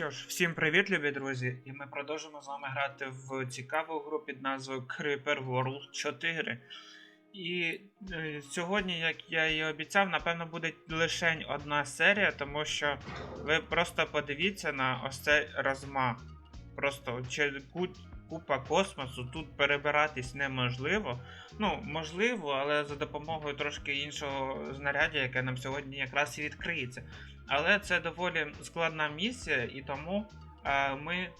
що ж, всім привіт, любі друзі! І ми продовжимо з вами грати в цікаву гру під назвою Creeper World 4. І е, сьогодні, як я і обіцяв, напевно, буде лише одна серія, тому що ви просто подивіться на ось цей розмах. Просто купа космосу, тут перебиратись неможливо. Ну, можливо, але за допомогою трошки іншого знаряддя, яке нам сьогодні якраз і відкриється. Але це доволі складна місія, і тому е, ми е,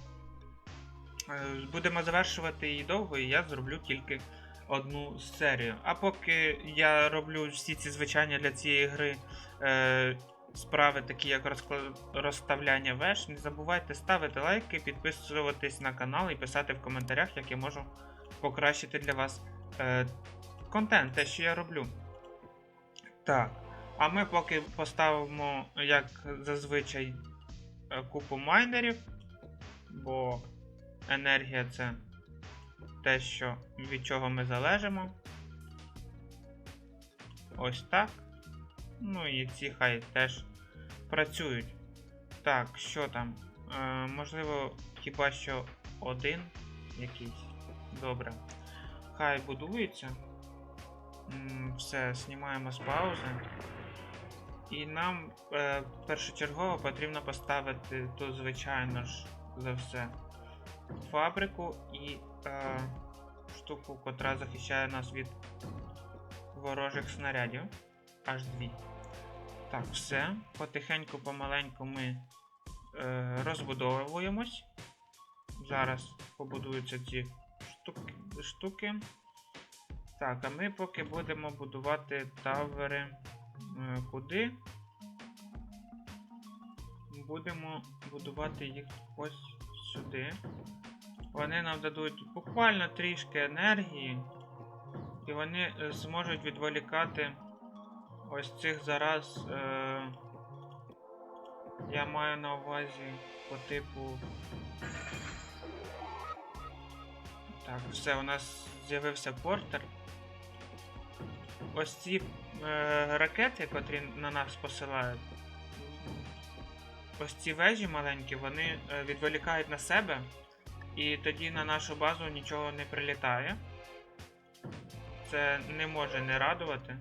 будемо завершувати її довго, і я зроблю тільки одну серію. А поки я роблю всі ці звичайні для цієї гри е, справи, такі як розставляння веж, не забувайте ставити лайки, підписуватись на канал і писати в коментарях, як я можу покращити для вас контент, те, що я роблю. Так. А ми поки поставимо, як зазвичай, е, купу майнерів, бо енергія це те, що, від чого ми залежимо. Ось так. Ну і ці хай теж працюють. Так, що там? Е, можливо, хіба що один якийсь. Добре. Хай будується. Все, знімаємо з паузи. І нам е, першочергово потрібно поставити тут, звичайно ж, за все фабрику і е, штуку, котра захищає нас від ворожих снарядів. Аж дві. Так, все. Потихеньку, помаленьку ми е, розбудовуємось. Зараз побудуються ці штуки. штуки. Так, а ми поки будемо будувати тавери. Е, Куди? Будемо будувати їх ось сюди. Вони нам дадуть буквально трішки енергії. І вони е, зможуть відволікати ось цих зараз. Е, я маю на увазі по типу. Так, все, у нас з'явився портер. Ось ці е, ракети, котрі на нас посилають. Ось ці вежі маленькі, вони е, відволікають на себе, і тоді на нашу базу нічого не прилітає. Це не може не радувати.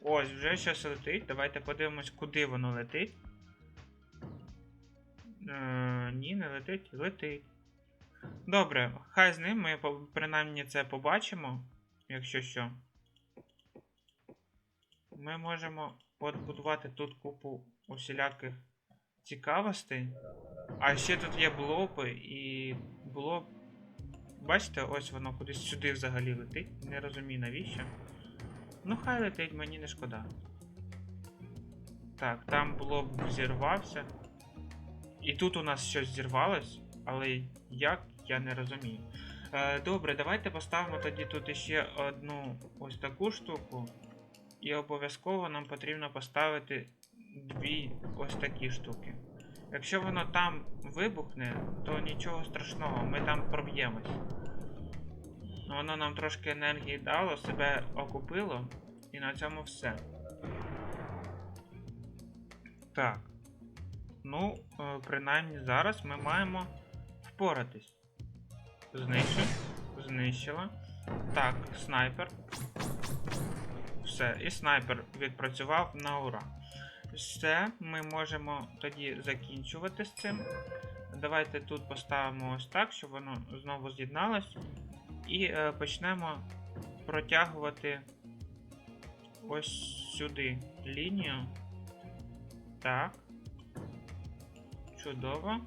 Ось, вже щось летить. Давайте подивимось, куди воно летить. Е, ні, не летить, летить. Добре, хай з ним ми принаймні це побачимо, якщо що. Ми можемо побудувати тут купу усіляких цікавостей. А ще тут є блопи і блоп. Бачите, ось воно кудись сюди взагалі летить. Не розумію навіщо. Ну, хай летить, мені не шкода. Так, там блок зірвався. І тут у нас щось зірвалось, але як, я не розумію. Е, добре, давайте поставимо тоді тут іще одну ось таку штуку. І обов'язково нам потрібно поставити дві ось такі штуки. Якщо воно там вибухне, то нічого страшного, ми там проб'ємось. Воно нам трошки енергії дало, себе окупило, і на цьому все. Так. Ну, е, принаймні зараз ми маємо впоратись. Знищив. Знищила. Так, снайпер. Все, і снайпер відпрацював на ура. Все, ми можемо тоді закінчувати з цим. Давайте тут поставимо ось так, щоб воно знову з'єдналось. І е, почнемо протягувати ось сюди лінію. Так. Чудово.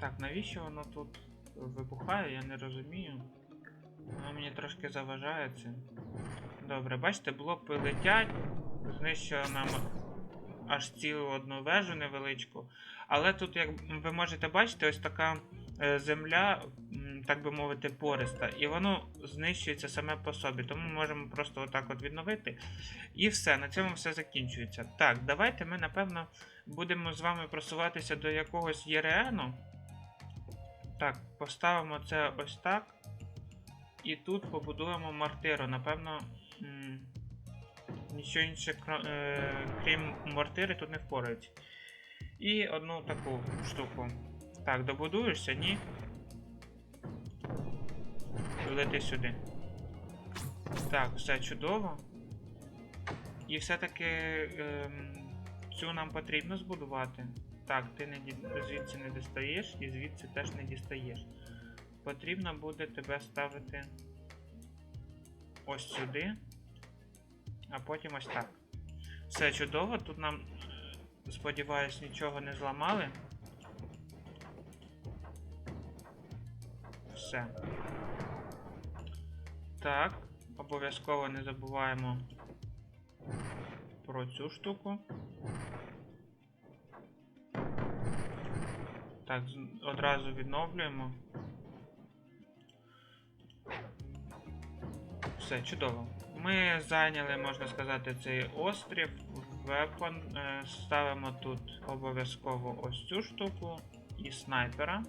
Так, навіщо воно тут вибухає, я не розумію. Воно мені трошки заважає це. Добре, бачите, блоки летять, знищує нам аж цілу одну вежу невеличку. Але тут, як ви можете бачити, ось така е, земля, так би мовити, пориста, і воно знищується саме по собі. Тому ми можемо просто отак от відновити. І все, на цьому все закінчується. Так, давайте ми, напевно, будемо з вами просуватися до якогось ЄРНу. Так, поставимо це ось так. І тут побудуємо мартиру. Напевно. Нічого інше, е, крім мортири, тут не впорається. І одну таку штуку. Так, добудуєшся? Ні. Лети сюди. Так, все чудово. І все-таки ем, цю нам потрібно збудувати. Так, ти не звідси не дістаєш і звідси теж не дістаєш. Потрібно буде тебе ставити ось сюди, а потім ось так. Все чудово, тут нам, е, сподіваюсь, нічого не зламали. Все. Так, обов'язково не забуваємо про цю штуку. Так, одразу відновлюємо. Все, чудово. Ми зайняли, можна сказати, цей острів. Вепон. Е, ставимо тут обов'язково ось цю штуку і снайпера.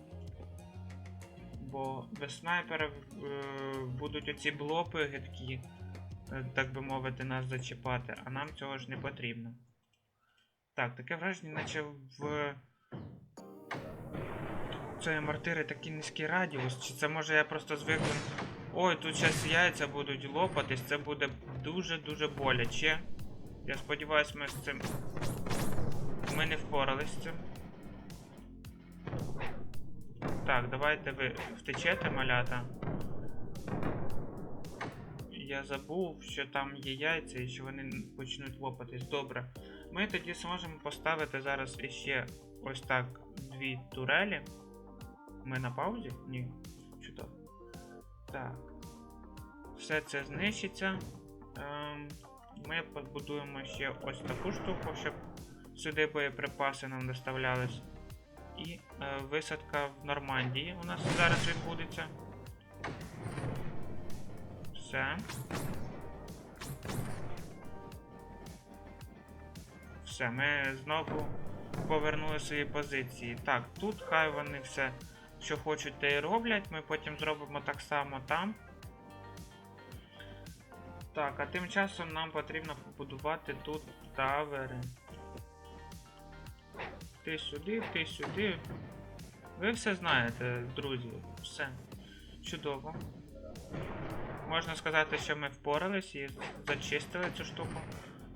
Бо без снайпера е, будуть оці блопи гидкі, е, так би мовити, нас зачіпати, а нам цього ж не потрібно. Так, таке враження, наче в цієї мортири такий низький радіус. Чи це може я просто звикли. Ой, тут зараз яйця будуть лопатись, це буде дуже-дуже боляче. Я сподіваюся, ми з цим. Ми не впорались з цим. Так, давайте ви втечете, малята. Я забув, що там є яйця і що вони почнуть лопатись. Добре. Ми тоді зможемо поставити зараз іще ось так дві турелі. Ми на паузі? Ні. Чудово. Так. Все це знищиться. Ем, ми побудуємо ще ось таку штуку, щоб сюди боєприпаси нам доставлялись. І е, висадка в Нормандії у нас зараз відбудеться. Все. Все, ми знову повернули свої позиції. Так, тут хай вони все, що хочуть, те і роблять. Ми потім зробимо так само там. Так, а тим часом нам потрібно побудувати тут тавери. Ти сюди, ти сюди. Ви все знаєте, друзі. Все. Чудово. Можна сказати, що ми впорались і зачистили цю штуку.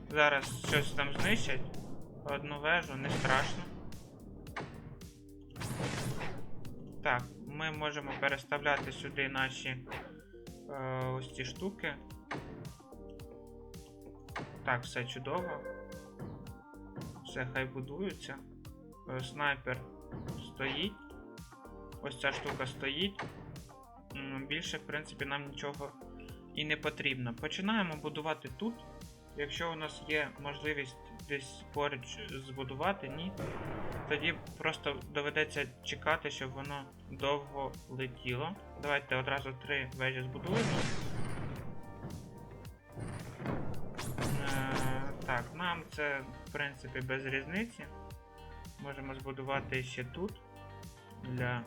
Зараз щось там знищать. Одну вежу, не страшно. Ми можемо переставляти сюди наші е, ось ці штуки. Так, все чудово. Все хай будується. Е, Снайпер стоїть. Ось ця штука стоїть. Більше, в принципі, нам нічого і не потрібно. Починаємо будувати тут. Якщо у нас є можливість десь поруч збудувати, ні. Тоді просто доведеться чекати, щоб воно довго летіло. Давайте одразу три вежі збудуємо. Е, так, нам це в принципі без різниці. Можемо збудувати ще тут для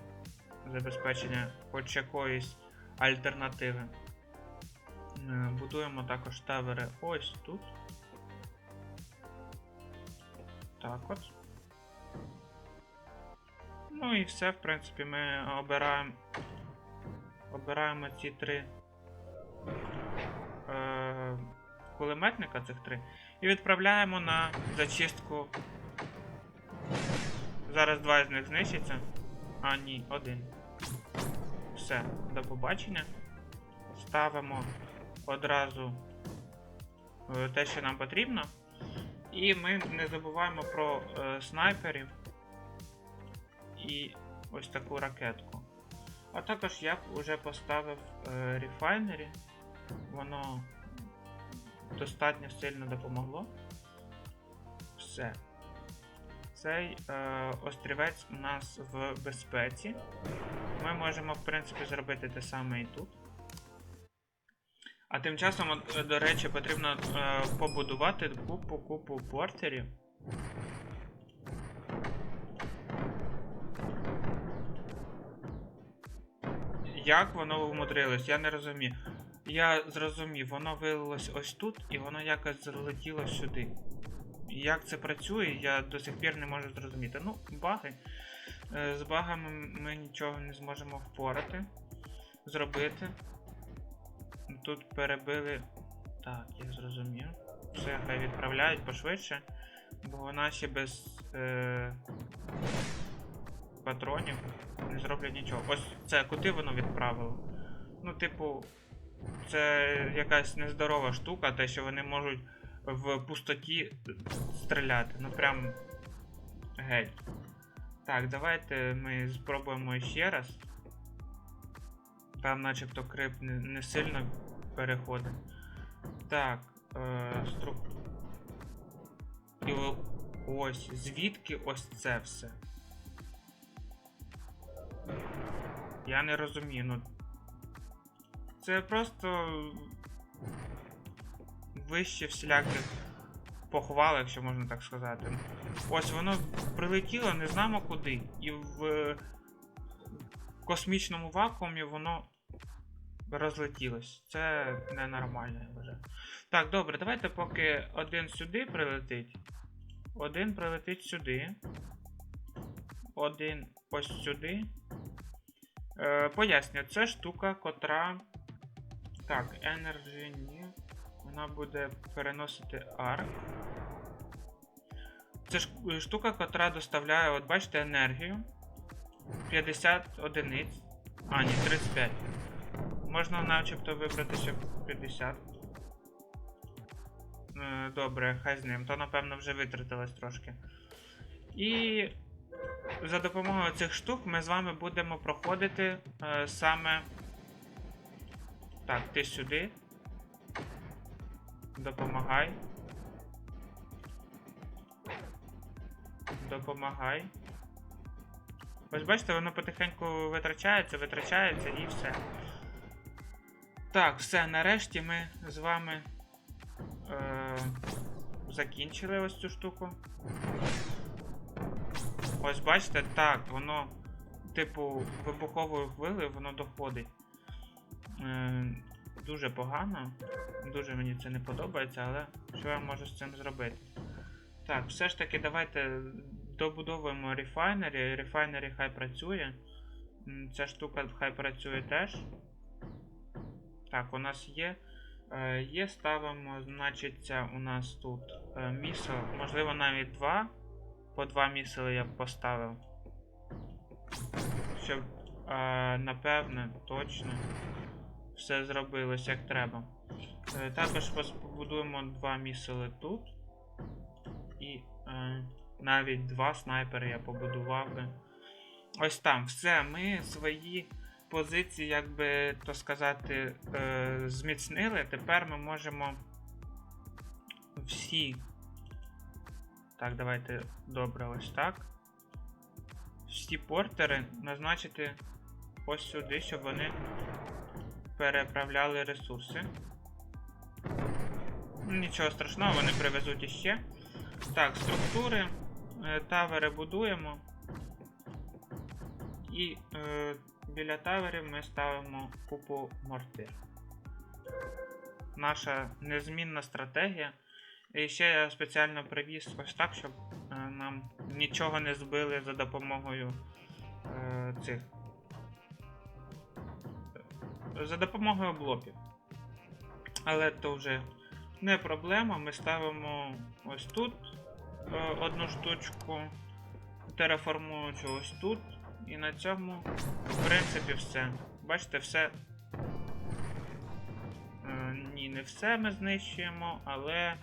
забезпечення хоч якоїсь альтернативи. Е, Будуємо також тавери ось тут. Так от. Ну і все, в принципі, ми обираємо. Обираємо ці три е, кулеметника цих три. І відправляємо на зачистку. Зараз два з них знищаться. А, ні, один. Все, до побачення. Ставимо одразу е, те, що нам потрібно. І ми не забуваємо про е, снайперів і ось таку ракетку. А також я б вже поставив е, рефайнері. Воно достатньо сильно допомогло. Все. Цей е, острівець у нас в безпеці. Ми можемо, в принципі, зробити те саме і тут. А тим часом, е, до речі, потрібно е, побудувати купу-купу портерів. Як воно умудрилось, я не розумію. Я зрозумів, воно вилилось ось тут, і воно якось залетіло сюди. Як це працює, я до сих пір не можу зрозуміти. Ну, баги. Е, З багами ми нічого не зможемо впорати, зробити. Тут перебили. Так, я зрозумів. Все, хай відправляють пошвидше, бо вона ще без е, патронів не зроблять нічого. Ось це куди воно відправило? Ну, типу, це якась нездорова штука, те, що вони можуть в пустоті стріляти. Ну прям геть. Так, давайте ми спробуємо ще раз. Там начебто крип не, не сильно переходить. Так, е, струк. І ось, звідки ось це все? Я не розумію, ну. Це просто вище всіляких похвал, якщо можна так сказати. Ось воно прилетіло, не знамо куди. І в космічному вакуумі воно розлетілось. Це ненормально, вважаю. Так, добре, давайте поки один сюди прилетить. Один прилетить сюди. Один ось сюди. Е, поясню, це штука, котра. Так, Energy ні. Вона буде переносити арк. Це ж е, штука, котра доставляє, от бачите, енергію. 50 одиниць. А, ні, 35. Можна начебто вибрати ще 50. Е, Добре, хай з ним. То напевно вже витратилось трошки. І за допомогою цих штук ми з вами будемо проходити е, саме. Так, ти сюди. Допомагай. Допомагай. Ось бачите, воно потихеньку витрачається, витрачається і все. Так, все, нарешті ми з вами е, закінчили ось цю штуку. Ось бачите, так, воно, типу, вибуховою хвилею воно доходить. Е, дуже погано. Дуже мені це не подобається, але що я можу з цим зробити? Так, все ж таки, давайте добудовуємо рефайнері. Рефайнері хай працює. Ця штука хай працює теж. Так, у нас є. Е, є, ставимо, значиться, у нас тут е, місел, можливо, навіть два. По два місели я б поставив. Щоб, е, напевне, точно все зробилось як треба. Також побудуємо два місели тут. І навіть два снайпери я побудував би. Ось там, все, ми свої позиції, як би то сказати, е, зміцнили. Тепер ми можемо всі. Так, давайте добре, ось так. Всі портери назначити ось сюди, щоб вони переправляли ресурси. Нічого страшного, вони привезуть іще. Так, структури. Е, Тавери будуємо. І е, біля таверів ми ставимо купу мортир. Наша незмінна стратегія. І ще я спеціально привіз ось так, щоб е, нам нічого не збили за допомогою е, цих. За допомогою блоків. Але то вже не проблема. Ми ставимо ось тут е, одну штучку, тереформуючу ось тут. І на цьому, в принципі, все. Бачите, все. Е, ні, не все ми знищуємо, але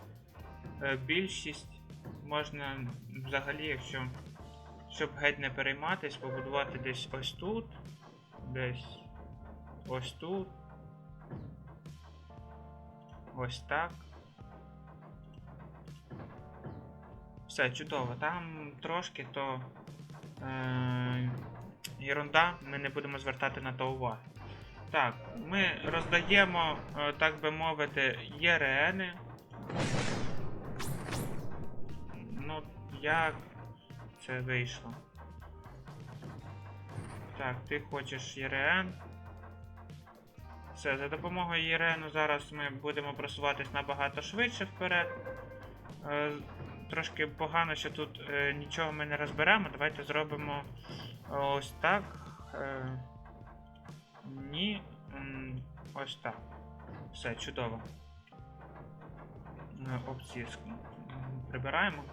е, більшість можна взагалі, якщо щоб геть не перейматись, побудувати десь ось тут, десь ось тут. Ось так. Все, чудово. Там трошки то е, ерунда, ми не будемо звертати на то уваги. Так, ми роздаємо, е, так би мовити, ЄРНи. Ну, як це вийшло? Так, ти хочеш ЄРН. Все, за допомогою Єрену зараз ми будемо просуватись набагато швидше вперед. Е, трошки погано, що тут е, нічого ми не розберемо. Давайте зробимо ось так. Е, ні. Ось так. Все, чудово. Опції прибираємо.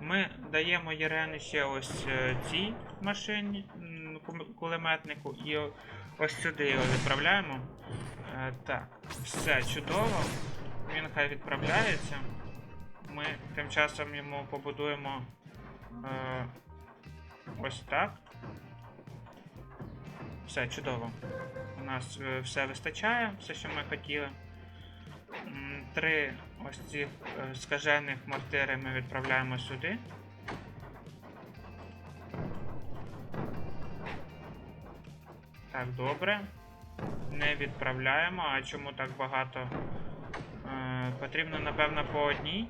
Ми даємо Єрені ще ось е, цій машині, кулеметнику, і ось сюди його відправляємо. Е, так, все чудово. Він хай відправляється. Ми тим часом йому побудуємо е, ось так. Все чудово. У нас е, все вистачає, все, що ми хотіли. Три ось цих е, скажених мортири ми відправляємо сюди. Так, добре. Не відправляємо. А чому так багато? Е, потрібно, напевно, по одній,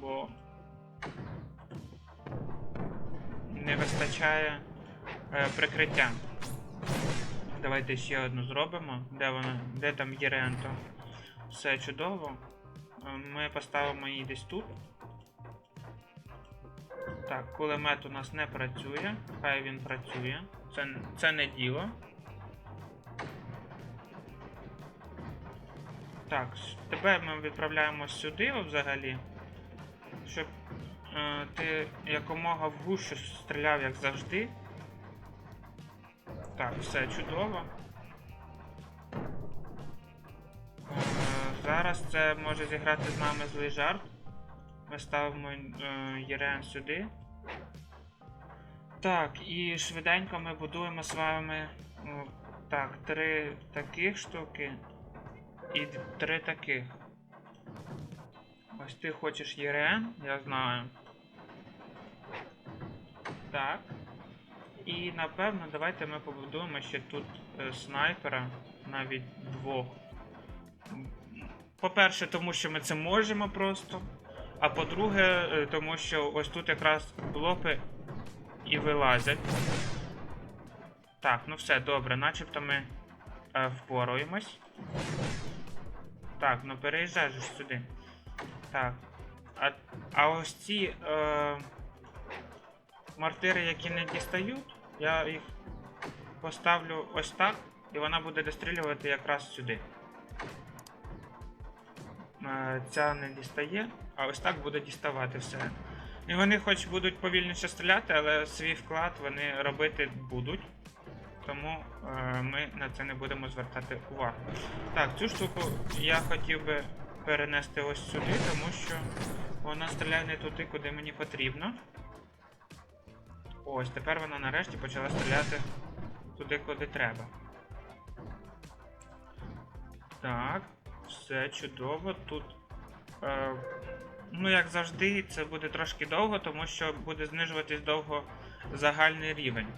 бо не вистачає е, прикриття. Давайте ще одну зробимо. Де вона? Де там є ренто? Все чудово. Е, Ми поставимо її десь тут. Так, кулемет у нас не працює. Хай він працює. Це, це не діло. Так, тебе ми відправляємо сюди взагалі. Щоб е, ти якомога в гущу стріляв, як завжди. Так, все чудово. Е, зараз це може зіграти з нами злий жарт. Ми ставимо е, Єрен сюди. Так, і швиденько ми будуємо з вами. о, так, три таких штуки. І три таких. Ось ти хочеш ЄРН, я знаю. Так. І напевно давайте ми побудуємо ще тут е, снайпера, навіть двох. По-перше, тому що ми це можемо просто. А по-друге, е, тому що ось тут якраз блоки і вилазять. Так, ну все, добре, начебто ми е, впораємось. Так, ну переїжджай же сюди. Так. А, а ось ці е, мортири, які не дістають, я їх поставлю ось так, і вона буде дострілювати якраз сюди. Е, ця не дістає, а ось так буде діставати все. І вони хоч будуть повільніше стріляти, але свій вклад вони робити будуть. Тому е, ми на це не будемо звертати увагу. Так, цю штуку я хотів би перенести ось сюди, тому що вона стріляє не туди, куди мені потрібно. Ось, тепер вона нарешті почала стріляти туди, куди треба. Так, все чудово. Тут. Е, ну, як завжди, це буде трошки довго, тому що буде знижуватись довго загальний рівень.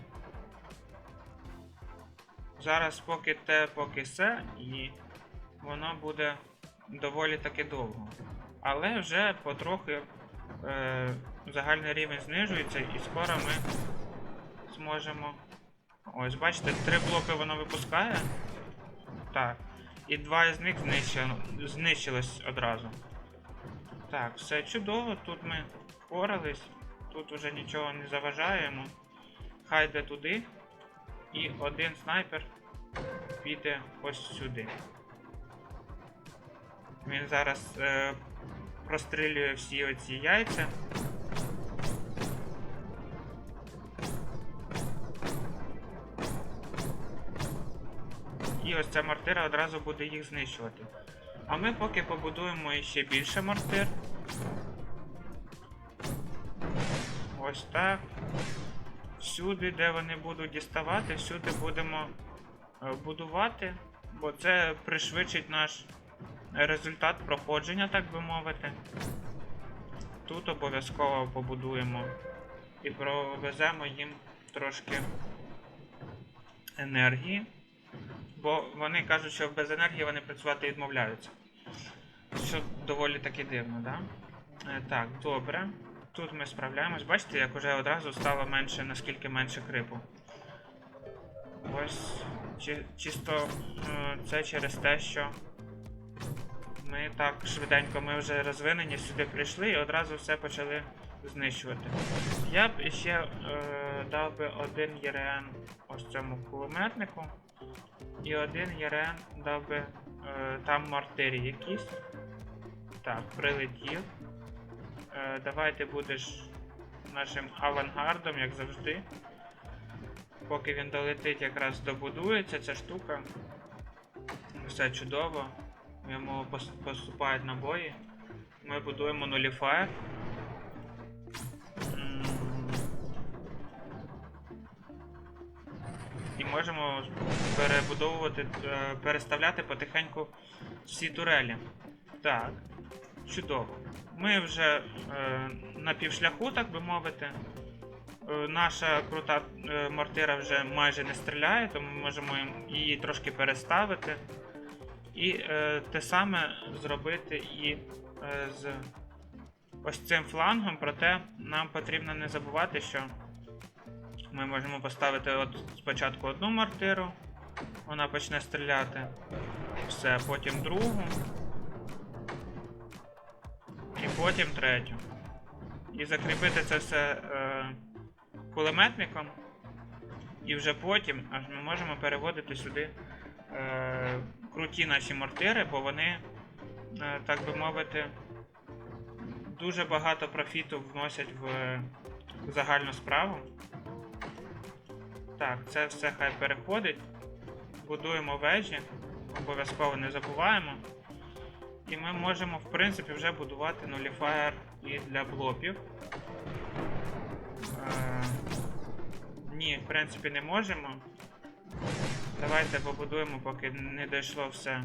Зараз поки те, поки се, і воно буде доволі таки довго. Але вже потрохи е, загальний рівень знижується, і скоро ми зможемо. Ось, бачите, три блоки воно випускає. Так. І два із них знищено, знищилось одразу. Так, все чудово, тут ми впорались, тут вже нічого не заважаємо. Хай йде туди. І один снайпер піде ось сюди. Він зараз е, прострілює всі оці яйця. І ось ця мортира одразу буде їх знищувати. А ми поки побудуємо ще більше мортир. Ось так. Всюди, де вони будуть діставати, всюди будемо е, будувати, бо це пришвидшить наш результат проходження, так би мовити. Тут обов'язково побудуємо і провеземо їм трошки енергії, бо вони кажуть, що без енергії вони працювати відмовляються. Що доволі таки дивно, да? Е, Так, добре. Тут ми справляємось. Бачите, як уже одразу стало менше, наскільки менше крипу. Ось Чи, чисто е, це через те, що ми так швиденько, ми вже розвинені, сюди прийшли і одразу все почали знищувати. Я б ще е, дав би один ЄРН ось цьому кулеметнику. І один ЄРН дав би е, там мортирі якісь. Так, прилетів. Е, давай ти будеш нашим авангардом, як завжди. Поки він долетить, якраз добудується ця штука. Все чудово. Йому поступають набої. Ми будуємо нуліфаєр. І можемо перебудовувати, е, переставляти потихеньку всі турелі. Так, чудово. Ми вже е, на півшляху, так би мовити. Е, Наша крута е, мортира вже майже не стріляє, тому ми можемо її трошки переставити. І е, те саме зробити і е, з ось цим флангом, проте нам потрібно не забувати, що ми можемо поставити от спочатку одну мортиру, вона почне стріляти. Все, потім другу. І потім третю. І закріпити це все е, кулеметником. І вже потім аж ми можемо переводити сюди е, круті наші мортири, бо вони, е, так би мовити, дуже багато профіту вносять в загальну справу. Так, це все хай переходить. Будуємо вежі, обов'язково не забуваємо. І ми можемо, в принципі, вже будувати нуліфаєр і для блопів. Е, ні, в принципі, не можемо. Давайте побудуємо, поки не дійшло все.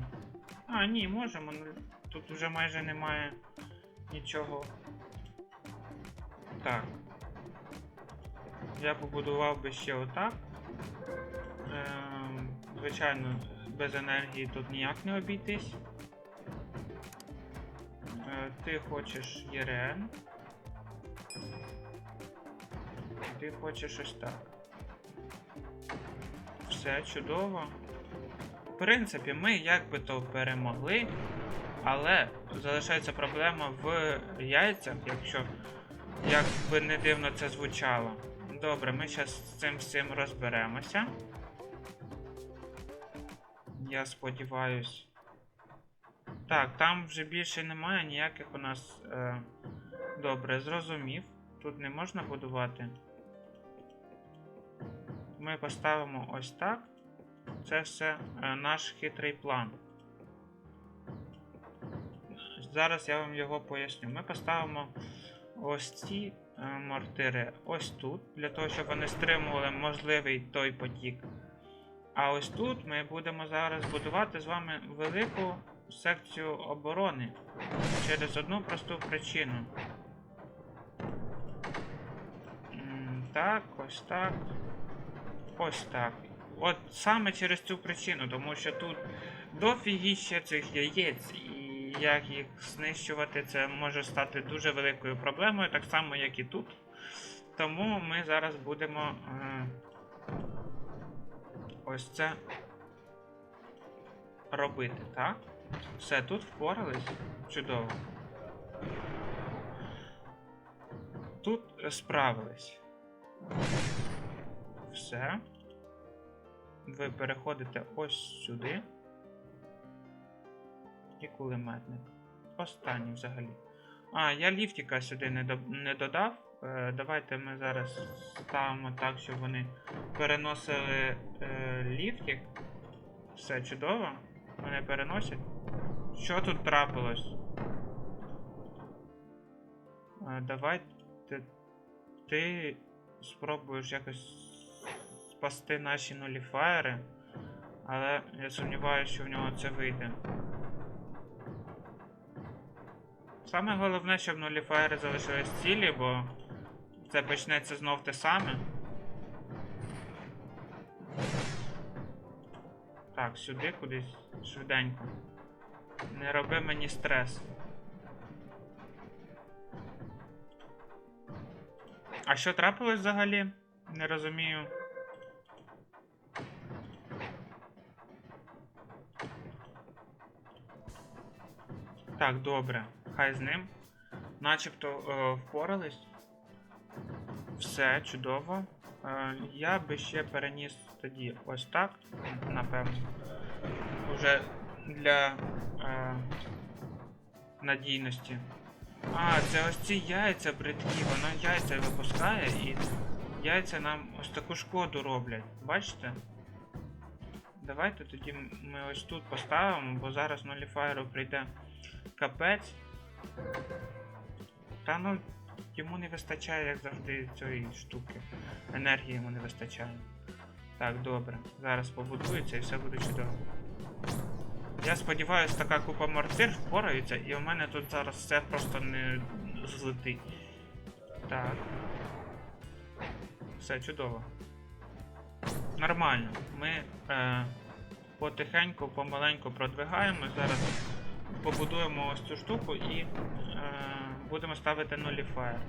А, ні, можемо. ну, Тут вже майже немає нічого. Так. Я побудував би ще отак. Ем, звичайно, без енергії тут ніяк не обійтись. Е, ти хочеш ЄРН. Ти хочеш ось так. Все чудово. В принципі, ми як би то перемогли, але залишається проблема в яйцях, якщо як би не дивно це звучало. Добре, ми зараз з цим всім розберемося. Я сподіваюсь. Так, там вже більше немає ніяких у нас. Е... Добре, зрозумів. Тут не можна будувати. Ми поставимо ось так. Це все е, наш хитрий план. Зараз я вам його поясню. Ми поставимо ось ці е, мортири ось тут, для того, щоб вони стримували можливий той потік. А ось тут ми будемо зараз будувати з вами велику секцію оборони через одну просту причину. Так, ось так. Ось так. От саме через цю причину, тому що тут дофігіще цих яєць, і як їх знищувати, це може стати дуже великою проблемою, так само, як і тут. Тому ми зараз будемо е, ось це робити, так? Все, тут впорались. Чудово. Тут справились. Все. Ви переходите ось сюди. І кулеметник. Останній взагалі. А, я ліфтика сюди не, до... не додав. Е, давайте ми зараз ставимо так, щоб вони переносили е, ліфтик. Все чудово. Вони переносять. Що тут трапилось? Е, давайте ти спробуєш якось спасти наші нуліфаєри, але я сумніваюся, що в нього це вийде. Саме головне, щоб нуліфаєри залишились цілі, бо це почнеться знов те саме. Так, сюди кудись швиденько. Не роби мені стрес. А що трапилось взагалі? Не розумію. Так, добре. Хай з ним. Начебто е, впорались. Все, чудово. Е, я би ще переніс тоді ось так, напевно. Уже для е, надійності. А, це ось ці яйця бридкі, воно яйця випускає і яйця нам ось таку шкоду роблять. Бачите? Давайте тоді ми ось тут поставимо, бо зараз нуліфайру прийде капець. Та ну йому не вистачає, як завжди, цієї штуки. Енергії йому не вистачає. Так, добре. Зараз побудується і все буде чудово. Я сподіваюся, така купа мортир впорається, і у мене тут зараз все просто не злетить. Так. Все чудово. Нормально. Ми е, потихеньку, помаленьку продвигаємо. Зараз побудуємо ось цю штуку і е, будемо ставити нуліфаєр.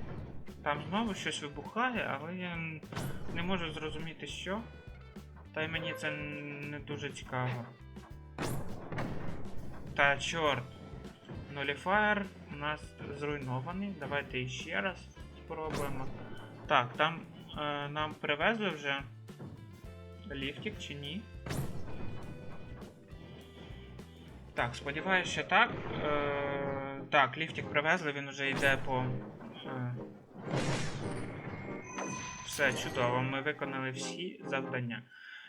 Там знову щось вибухає, але я не можу зрозуміти що. Та й мені це не дуже цікаво. Та чорт. Нуліфаєр у нас зруйнований. Давайте іще раз спробуємо. Так, там е, нам привезли вже ліфтик чи ні? Так, сподіваюся, що так. Е, так, ліфтик привезли, він вже йде по. Е, все чудово, ми виконали всі завдання.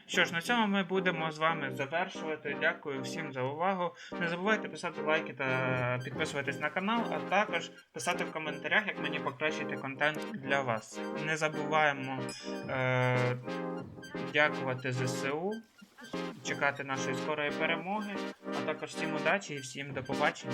Що ж, на цьому ми будемо з вами завершувати. Дякую всім за увагу. Не забувайте писати лайки та підписуватись на канал, а також писати в коментарях, як мені покращити контент для вас. Не забуваємо е- дякувати ЗСУ, чекати нашої скорої перемоги, а також всім удачі і всім до побачення.